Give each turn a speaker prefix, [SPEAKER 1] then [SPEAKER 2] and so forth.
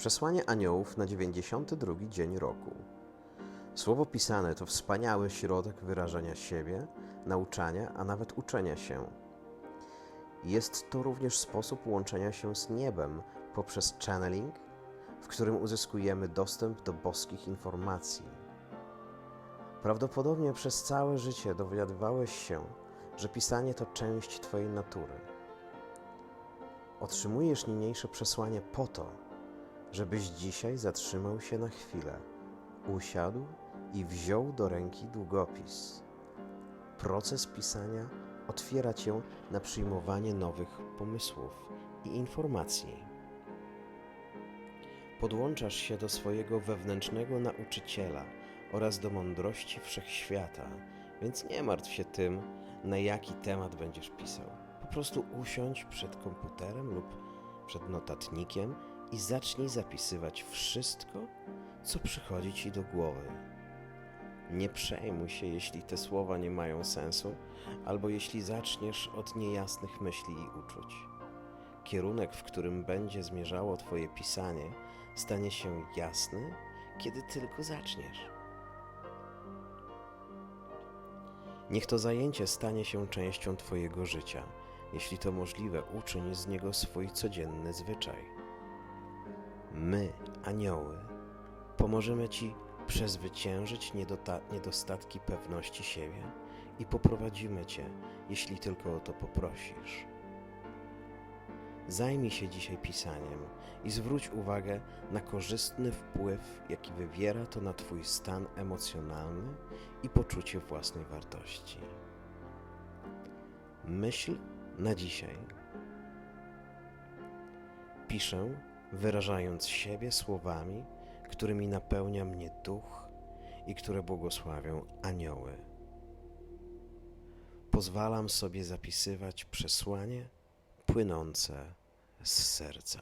[SPEAKER 1] Przesłanie aniołów na 92 dzień roku. Słowo pisane to wspaniały środek wyrażania siebie, nauczania, a nawet uczenia się. Jest to również sposób łączenia się z niebem poprzez channeling, w którym uzyskujemy dostęp do boskich informacji. Prawdopodobnie przez całe życie dowiadywałeś się, że pisanie to część Twojej natury. Otrzymujesz niniejsze przesłanie po to, żebyś dzisiaj zatrzymał się na chwilę, usiadł i wziął do ręki długopis. Proces pisania otwiera cię na przyjmowanie nowych pomysłów i informacji. Podłączasz się do swojego wewnętrznego nauczyciela oraz do mądrości wszechświata, więc nie martw się tym, na jaki temat będziesz pisał. Po prostu usiądź przed komputerem lub przed notatnikiem i zacznij zapisywać wszystko, co przychodzi ci do głowy. Nie przejmuj się, jeśli te słowa nie mają sensu, albo jeśli zaczniesz od niejasnych myśli i uczuć. Kierunek, w którym będzie zmierzało Twoje pisanie, stanie się jasny, kiedy tylko zaczniesz. Niech to zajęcie stanie się częścią Twojego życia. Jeśli to możliwe, uczyń z niego swój codzienny zwyczaj. My, anioły, pomożemy Ci przezwyciężyć niedostatki pewności siebie i poprowadzimy Cię, jeśli tylko o to poprosisz. Zajmij się dzisiaj pisaniem i zwróć uwagę na korzystny wpływ, jaki wywiera to na Twój stan emocjonalny i poczucie własnej wartości. Myśl na dzisiaj. Piszę, wyrażając siebie słowami, którymi napełnia mnie duch i które błogosławią anioły. Pozwalam sobie zapisywać przesłanie płynące z serca.